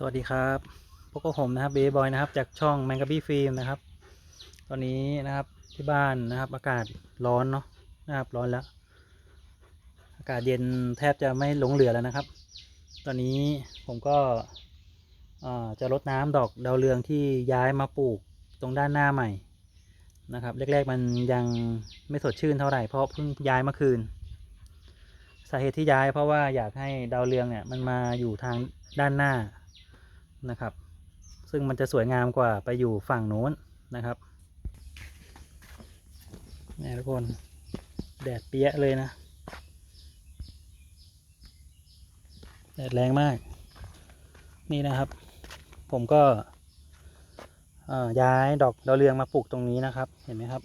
สวัสดีครับพวกบผมนะครับเบย์บอยนะครับ จากช่องแมงกะบี้ฟิล์มนะครับ ตอนนี้นะครับที่บ้านนะครับ อากาศร้อนเนาะนะครับร้อนแล้ว อากาศเย็นแทบจะไม่หลงเหลือแล้วนะครับ ตอนนี้ผมก็จะรดน้ำดอกดาวเรืองที่ย้ายมาปลูกตรงด้านหน้าใหม่นะครับแรกๆมันยังไม่สดชื่นเท่าไหร่เพราะเพิ่งย้ายเมื่อคืน สาเหตุที่ย้ายเพราะว่าอยากให้ดาวเรืองเนี่ยมันมาอยู่ทางด้านหน้า นะครับ ซึ่งมันจะสวยงามกว่าไปอยู่ฝั่งโน้นนะครับนี่ทุกคนแดดเปี้ยะเลยนะ แดดแรงมาก นี่นะครับ ผมก็ย้ายดอกดาวเรืองมาปลูกตรงนี้นะครับ เห็นไหมครับ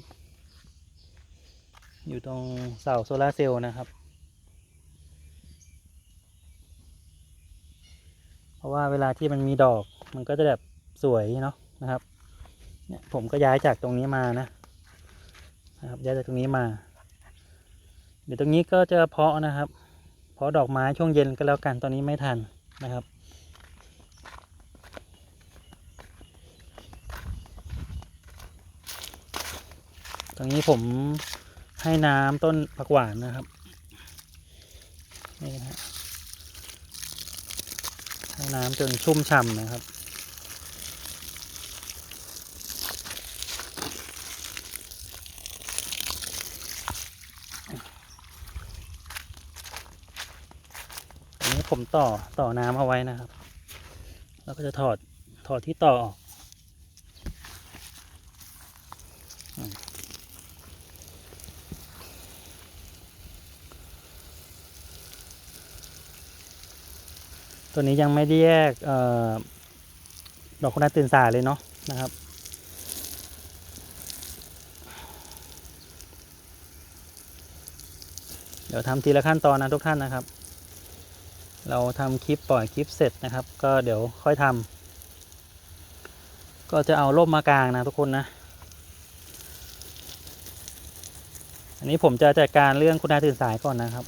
อยู่ตรงเสาโซลาร์เซลล์นะครับ เพ ราะว่าเวลาที่มันมีดอกมันก็จะแบบสวยเนาะนะครับ เนี่ยผมก็ย้ายจากตรงนี้มานะนะครับย้ายจากตรงนี้มา เดี๋ยวตรงนี้ก็จะเพาะนะครับ เพาะดอกไม้ช่วงเย็นก็แล้วกันตอนนี้ไม่ทันนะครับตรงนี้ผมให้น้ำต้นผักหวานนะครับนี่นะฮะ ให้น้ำจนชุ่มฉ่ำนะครับ อันนี้ผมต่อต่อน้ำเอาไว้นะครับ แล้วก็จะถอดถอดที่ต่อออก ตัวนี้ยังไม่ได้แยกออดอกคุณาตื่นสายเลยเนาะนะครับ เดี๋ยวทำทีละขั้นตอนนะทุกท่านนะครับ เราทำคลิปปล่อยคลิปเสร็จนะครับ ก็เดี๋ยวค่อยทำก็จะเอาร่มมากางนะทุกคนนะอันนี้ผมจะจัดการเรื่องคุณนาตื่นสายก่อนนะครับ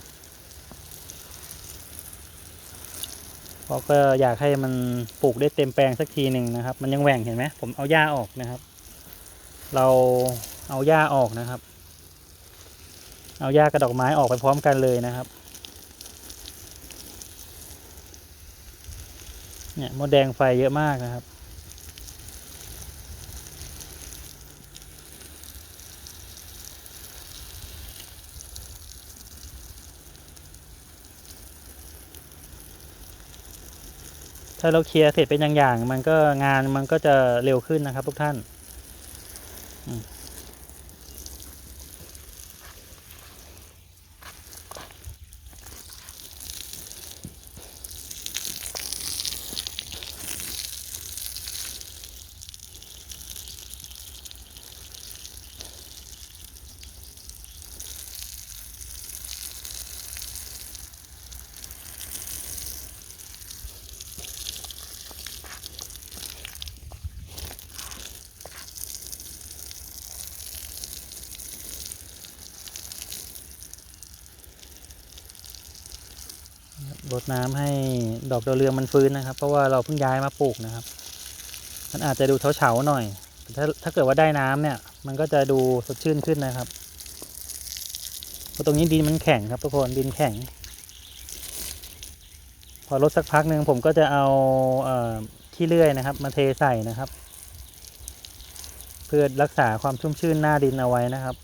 เพราะก็อยากให้มันปลูกได้เต็มแปลงสักทีหนึ่งนะครับ มันยังแหว่งเห็นไหมผมเอาหญ้าออกนะครับ เราเอาหญ้าออกนะครับ เอาหญ้ากับดอกไม้ออกไปพร้อมกันเลยนะครับ เนี่ยมดแดงไฟเยอะมากนะครับ ถ้าเราเคลียร์เสร็จเป็นอย่างๆมันก็งานมันก็จะเร็วขึ้นนะครับ ทุกท่าน รดน้ำให้ดอกดาวเรืองมันฟื้นนะครับ เพราะว่าเราเพิ่งย้ายมาปลูกนะครับ มันอาจจะดูเฉาๆหน่อยแต่ถ้าถ้าเกิดว่าได้น้ำเนี่ย มันก็จะดูสดชื่นขึ้นนะครับเพราะตรงนี้ดินมันแข็งครับทุกคนดินแข็ง พอลดสักพักหนึ่งผมก็จะเอาเอ่อขี้เลื่อยนะครับ มาเทใส่นะครับ เพื่อรักษาความชุ่มชื่นหน้าดินเอาไว้นะครับ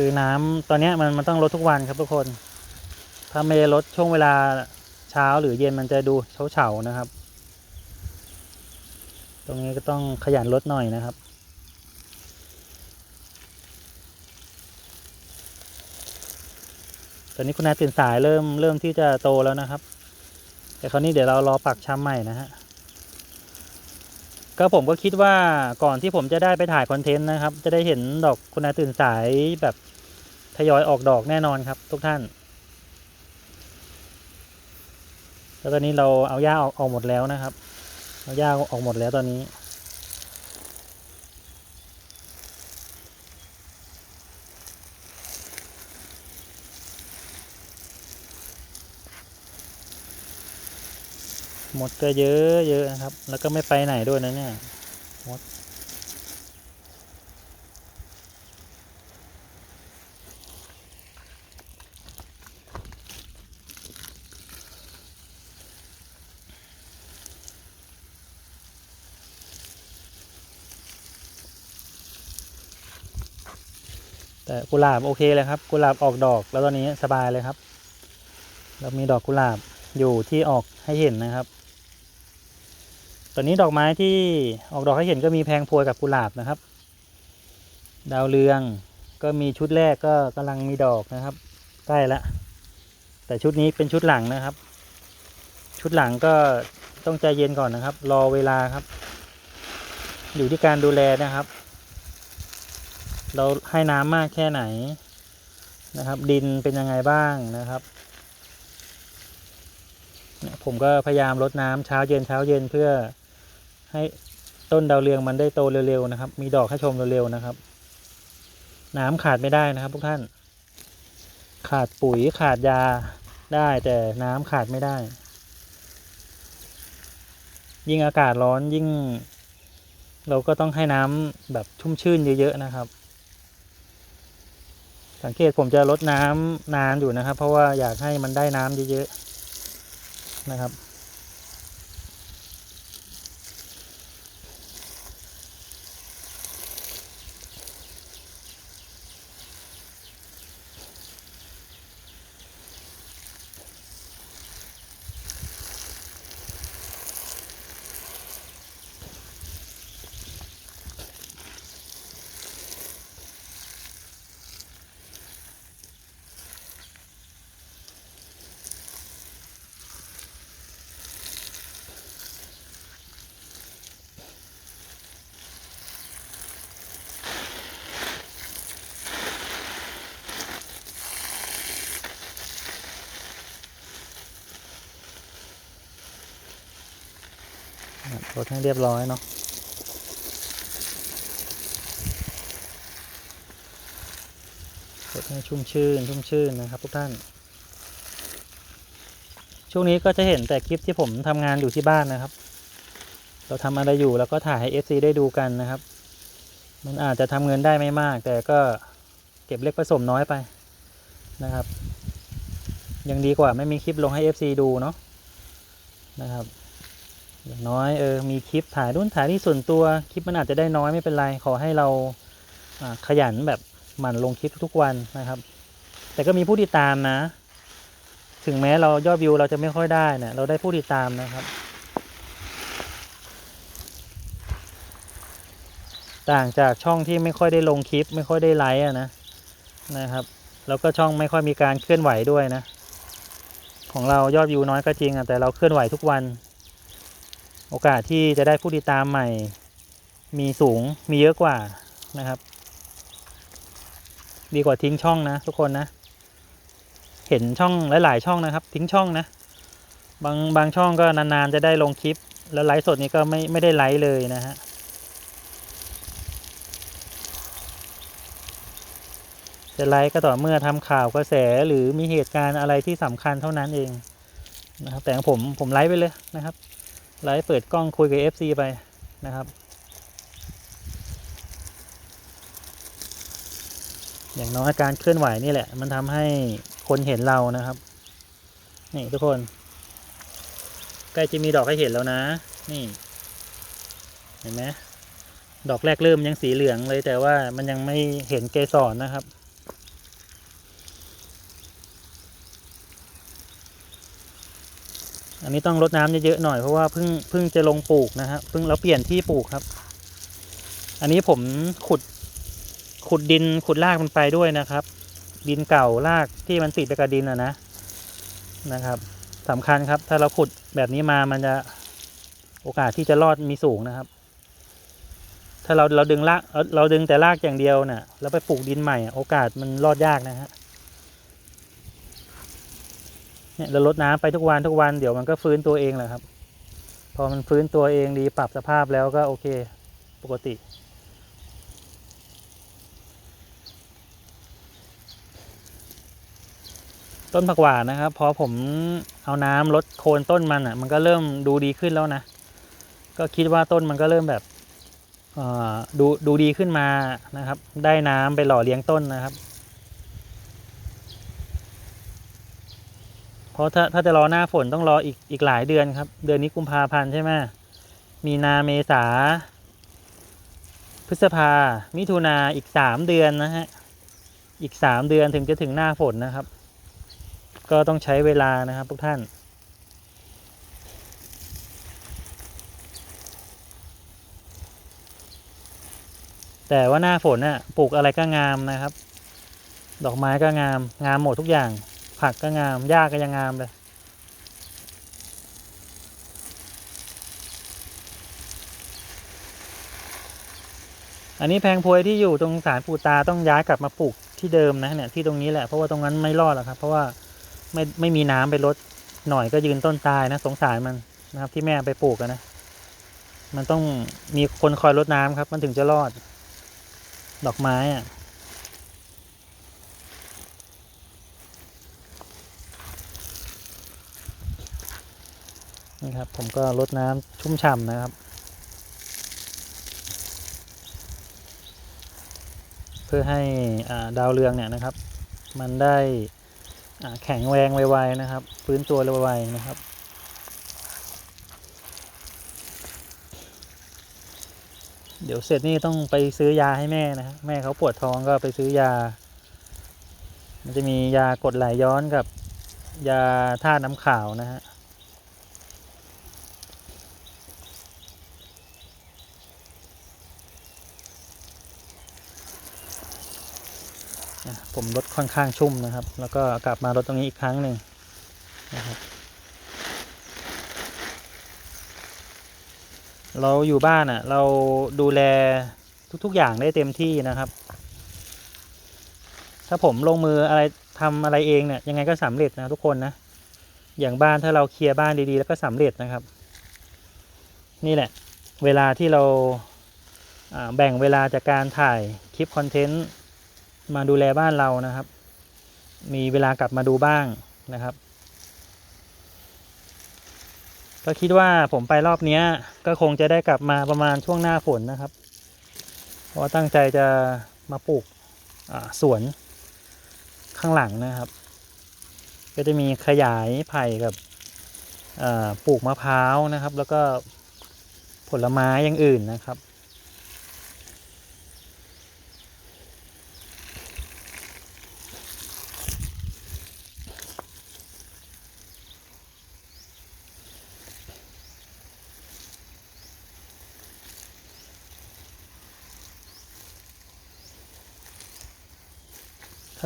คือน้ำตอนนี้มันมันต้องลดทุกวันครับทุกคน ถ้าไม่ได้ลดช่วงเวลาเช้าหรือเย็นมันจะดูเฉาเฉาๆนะครับ ตรงนี้ก็ต้องขยันลดหน่อยนะครับตอนนี้คุณนายตื่นสายเริ่มเริ่มที่จะโตแล้วนะครับ แต่คราวนี้เดี๋ยวเรารอปักช้ำใหม่นะฮะก็ผมก็คิดว่าก่อนที่ผมจะได้ไปถ่ายคอนเทนต์นะครับ จะได้เห็นดอกคุณนายตื่นสายแบบ ทยอยออกดอกแน่นอนครับ ทุกท่าน แล้วตอนนี้เราเอาหญ้าออกออกหมดแล้วนะครับ เอาหญ้าออกหมดแล้วตอนนี้ หมดก็เยอะเยอะนะครับ แล้วก็ไม่ไปไหนด้วยนะเนี่ย หมด แต่กุหลาบโอเคเลยครับ กุหลาบออกดอกแล้วตอนนี้สบายเลยครับ เรามีดอกกุหลาบอยู่ที่ออกให้เห็นนะครับ ตอนนี้ดอกไม้ที่ออกดอกให้เห็นก็มีแพงพวยกับกุหลาบนะครับ ดาวเรืองก็มีชุดแรกก็กำลังมีดอกนะครับ ใกล้ละแต่ชุดนี้เป็นชุดหลังนะครับ ชุดหลังก็ต้องใจเย็นก่อนนะครับ รอเวลาครับ อยู่ที่การดูแลนะครับ เราให้น้ำมากแค่ไหนนะครับ ดินเป็นยังไงบ้างนะครับผมก็พยายามลดน้ำเช้าเย็นเช้าเย็นเพื่อให้ต้นดาวเรืองมันได้โตเร็วๆนะครับ มีดอกให้ชมเร็วๆนะครับ น้ำขาดไม่ได้นะครับ ทุกท่าน ขาดปุ๋ยขาดยาได้แต่น้ำขาดไม่ได้ ยิ่งอากาศร้อนยิ่ง เราก็ต้องให้น้ำแบบชุ่มชื่นเยอะๆนะครับ สังเกตผมจะลดน้ำนานอยู่นะครับ เพราะว่าอยากให้มันได้น้ำเยอะๆนะครับ ลดให้เรียบร้อยเนาะลดให้ชุ่มชื่น ชุ่มชื่นนะครับทุกท่าน ช่วงนี้ก็จะเห็นแต่คลิปที่ผมทำงานอยู่ที่บ้านนะครับ เราทำอะไรอยู่แล้วก็ถ่ายให้ FC ได้ดูกันนะครับ มันอาจจะทำเงินได้ไม่มาก แต่ก็เก็บเล็กผสมน้อยไปนะครับ ยังดีกว่าไม่มีคลิปลงให้ FC ดูเนาะนะครับ อย่างน้อยเออมีคลิปถ่ายรุ่นถ่ายที่ส่วนตัวคลิปมันอาจจะได้น้อยไม่เป็นไร ขอให้เราขยันแบบหมั่นลงคลิปทุกวันนะครับ แต่ก็มีผู้ติดตามนะ ถึงแม้เรายอดวิวเราจะไม่ค่อยได้เนะเราได้ผู้ติดตามนะครับ ต่างจากช่องที่ไม่ค่อยได้ลงคลิป ไม่ค่อยได้ไลค์อะนะนะครับ แล้วก็ช่องไม่ค่อยมีการเคลื่อนไหวด้วยนะ ของเรายอดวิวน้อยก็จริงอะแต่เราเคลื่อนไหวทุกวัน โอกาสที่จะได้ผู้ติดตามใหม่ มีสูงมีเยอะกว่านะครับ ดีกว่าทิ้งช่องนะ ทุกคนนะ เห็นช่องหลายๆช่องนะครับ ทิ้งช่องนะ บางบางช่องก็นานๆจะได้ลงคลิป แล้วไลฟ์สดนี้ก็ไม่ไม่ได้ไลฟ์เลยนะฮะจะไลฟ์ก็ต่อเมื่อทำข่าวกระแสหรือมีเหตุการณ์อะไรที่สำคัญเท่านั้นเองนะครับ แต่ผมผมไลฟ์ไปเลยนะครับ ไลฟ์เปิดกล้องคุยกับ FC ไปนะครับ อย่างน้อยการเคลื่อนไหวนี่แหละ มันทำให้คนเห็นเรานะครับ นี่ทุกคน ใกล้จะมีดอกให้เห็นแล้วนะ นี่ เห็นไหมดอกแรกเริ่มยังสีเหลืองเลยแต่ว่ามันยังไม่เห็นเกสรนะครับ อันนี้ต้องรดน้ำเยอะๆหน่อยเพราะว่าเพิ่งเพิ่งจะลงปลูกนะฮะเพิ่งเราเปลี่ยนที่ปลูกครับ อันนี้ผมขุดขุดดินขุดรากมันไปด้วยนะครับ ดินเก่ารากที่มันติดไปกับดินอะนะนะครับสำคัญครับ ถ้าเราขุดแบบนี้มามันจะโอกาสที่จะรอดมีสูงนะครับ ถ้าเราเราดึงรากเราเราดึงแต่รากอย่างเดียวเนี่ยแล้วไปปลูกดินใหม่อะโอกาสมันรอดยากนะฮะ เนี่ยเราลดน้ำไปทุกวันทุกวันเดี๋ยวมันก็ฟื้นตัวเองแหละครับ พอมันฟื้นตัวเองดีปรับสภาพแล้วก็โอเคปกติ ต้นผักหวานนะครับ พอผมเอาน้ำลดโคนต้นมันอะ มันก็เริ่มดูดีขึ้นแล้วนะ ก็คิดว่าต้นมันก็เริ่มแบบดูดูดีขึ้นมานะครับ ได้น้ำไปหล่อเลี้ยงต้นนะครับ เพราะถ้าถ้าจะรอหน้าฝนต้องรออีกอีกหลายเดือนครับ เดือนนี้กุมภาพันธ์ใช่ไหมมีนาเมษา พฤษภา มิถุนาอีกสามเดือนนะฮะ อีกสามเดือนถึงจะถึงหน้าฝนนะครับ ก็ต้องใช้เวลานะครับทุกท่านแต่ว่าหน้าฝนน่ะปลูกอะไรก็งามนะครับ ดอกไม้ก็งาม งามหมดทุกอย่าง ผักก็งามหญ้าก็ยังงามเลย อันนี้แพงพวยที่อยู่ตรงสารปูตาต้องย้ายกลับมาปลูกที่เดิมนะเนี่ยที่ตรงนี้แหละเพราะว่าตรงนั้นไม่รอดหรอกครับ เพราะว่าไม่ไม่มีน้ำไปลดหน่อยก็ยืนต้นตายนะสงสารมันนะครับ ที่แม่ไปปลูกนะมันต้องมีคนคอยรดน้ำครับ มันถึงจะรอด ดอกไม้อะ นี่ครับ ผมก็รดน้ำชุ่มฉ่ำนะครับ เพื่อให้าดาวเรืองเนี่ยนะครับ มันได้แข็งแรงไวๆนะครับ ฟื้นตัวไวๆนะครับเดี๋ยวเสร็จนี่ต้องไปซื้อยาให้แม่นะฮะแม่เขาปวดท้องก็ไปซื้อยา มันจะมียากดไหลย้อนกับ ยาธาตุน้ำขาวนะฮะ ผมลดค่อนข้างชุ่มนะครับ แล้วก็กลับมาลดตรงนี้อีกครั้งหนึ่งนะครับเราอยู่บ้านอะ เราดูแลทุก ๆ อย่างได้เต็มที่นะครับ ถ้าผมลงมืออะไรทำอะไรเองเนี่ยยังไงก็สำเร็จนะทุกคนนะ อย่างบ้านถ้าเราเคลียร์บ้านดีๆ แล้วก็สำเร็จนะครับ นี่แหละ เวลาที่เราแบ่งเวลาจากการถ่ายคลิปคอนเทนต์ มาดูแลบ้านเรานะครับ มีเวลากลับมาดูบ้างนะครับ ก็คิดว่าผมไปรอบนี้ก็คงจะได้กลับมาประมาณช่วงหน้าฝนนะครับ เพราะตั้งใจจะมาปลูกสวนข้างหลังนะครับ ก็จะมีขยายไผ่กับปลูกมะพร้าวนะครับ แล้วก็ผลไม้อย่างอื่นนะครับ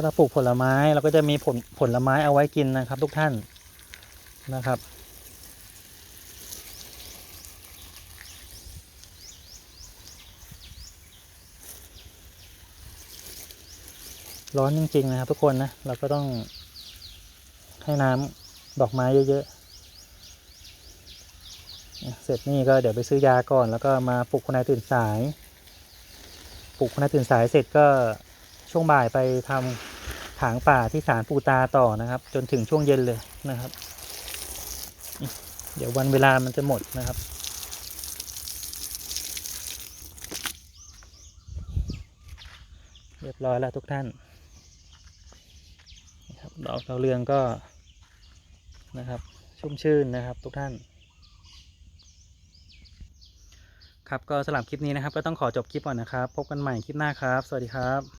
าเราปลูกผลไม้เราก็จะมีผลผลไม้เอาไว้กินนะครับ ทุกท่านนะครับ ร้อนจริงๆนะครับ ทุกคนนะเราก็ต้องให้น้ำดอกไม้เยอะๆ เสร็จนี่ก็เดี๋ยวไปซื้อยาก่อน แล้วก็มาปลุกคนายตื่นสาย ปลุกคนนายตื่นสายเสร็จก็ช่วงบ่ายไปทำ ถางป่าที่ศาลปูตาต่อนะครับ จนถึงช่วงเย็นเลยนะครับ เดี๋ยววันเวลามันจะหมดนะครับ เรียบร้อยแล้วทุกท่านนะครับดอกดาวเรืองก็นะครับ ชุ่มชื่นนะครับ ทุกท่านครับก็สำหรับคลิปนี้นะครับ ก็ต้องขอจบคลิปก่อนนะครับ พบกันใหม่คลิปหน้าครับ สวัสดีครับ